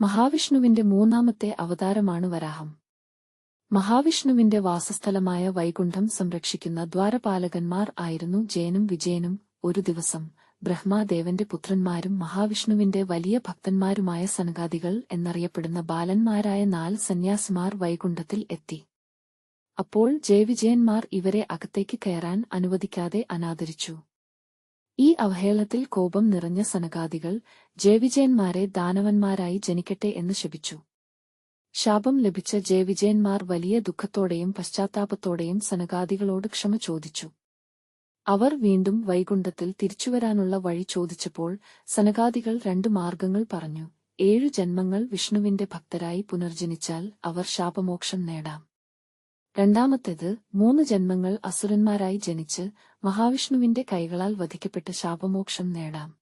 മഹാവിഷ്ണുവിന്റെ മൂന്നാമത്തെ അവതാരമാണ് വരാഹം. മഹാവിഷ്ണുവിന്റെ വാസസ്ഥലമായ വൈകുണ്ഠം സംരക്ഷിക്കുന്ന ദ്വാരപാലകന്മാർ ആയിരുന്നു ജയനും വിജയനും. ഒരു ദിവസം ബ്രഹ്മാദേവന്റെ പുത്രന്മാരും മഹാവിഷ്ണുവിന്റെ വലിയ ഭക്തന്മാരുമായ സനഗാദികൾ എന്നറിയപ്പെടുന്ന ബാലന്മാരായ നാല് സന്യാസിമാർ വൈകുണ്ഠത്തിൽ എത്തി. അപ്പോൾ ജയവിജയന്മാർ ഇവരെ അകത്തേക്ക് കയറാൻ അനുവദിക്കാതെ അനാദരിച്ചു. ഈ അവഹേളനത്തിൽ കോപം നിറഞ്ഞ സനകാദികൾ ജയവിജയന്മാരെ ദാനവന്മാരായി ജനിക്കട്ടെ എന്ന് ശപിച്ചു. ശാപം ലഭിച്ച ജയവിജയന്മാർ വലിയ ദുഃഖത്തോടെയും പശ്ചാത്താപത്തോടെയും സനകാദികളോട് ക്ഷമ ചോദിച്ചു. അവർ വീണ്ടും വൈകുണ്ഠത്തിൽ തിരിച്ചുവരാനുള്ള വഴി ചോദിച്ചപ്പോൾ സനകാദികൾ രണ്ടു മാർഗങ്ങൾ പറഞ്ഞു. ഏഴു ജന്മങ്ങൾ വിഷ്ണുവിന്റെ ഭക്തരായി പുനർജനിച്ചാൽ അവർ ശാപമോക്ഷം നേടാം. രണ്ടാമത്തേത് മൂന്ന് ജന്മങ്ങൾ അസുരന്മാരായി ജനിച്ച് മഹാവിഷ്ണുവിന്റെ കൈകളാൽ വധിക്കപ്പെട്ട ശാപമോക്ഷം നേടാം.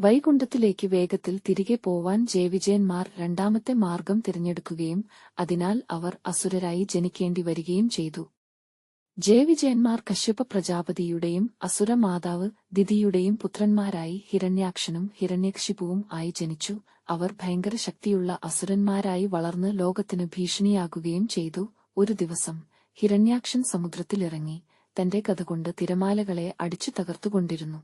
വൈകുണ്ഠത്തിലേക്ക് വേഗത്തിൽ തിരികെ പോവാൻ ജയവിജയന്മാർ രണ്ടാമത്തെ മാർഗം തിരഞ്ഞെടുക്കുകയും അതിനാൽ അവർ അസുരരായി ജനിക്കേണ്ടി വരികയും ചെയ്തു. ജയവിജയന്മാർ കശ്യപ പ്രജാപതിയുടെയും അസുര മാതാവ് ദിതിയുടെയും പുത്രന്മാരായി ഹിരണ്യാക്ഷനും ഹിരണ്യക്ഷിപുവും ആയി ജനിച്ചു. അവർ ഭയങ്കര ശക്തിയുള്ള അസുരന്മാരായി വളർന്ന് ലോകത്തിന് ഭീഷണിയാകുകയും ചെയ്തു. ഒരു ദിവസം ഹിരണ്യാക്ഷൻ സമുദ്രത്തിലിറങ്ങി തന്റെ കഥകൊണ്ട് തിരമാലകളെ അടിച്ചു തകർത്തുകൊണ്ടിരുന്നു.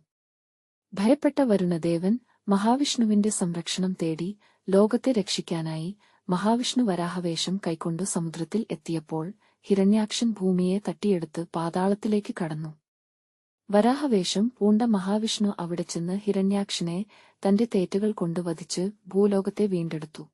ഭയപ്പെട്ട വരുണദേവൻ മഹാവിഷ്ണുവിന്റെ സംരക്ഷണം തേടി ലോകത്തെ രക്ഷിക്കാനായി മഹാവിഷ്ണു വരാഹവേഷം കൈക്കൊണ്ടു സമുദ്രത്തിൽ എത്തിയപ്പോൾ ഹിരണ്യാക്ഷൻ ഭൂമിയെ തട്ടിയെടുത്ത് പാതാളത്തിലേക്ക് കടന്നു. വരാഹവേഷം പൂണ്ട മഹാവിഷ്ണു അവിടെ ചെന്ന് ഹിരണ്യാക്ഷനെ തന്റെ തേറ്റുകൾ കൊണ്ട് വധിച്ച് ഭൂലോകത്തെ വീണ്ടെടുത്തു.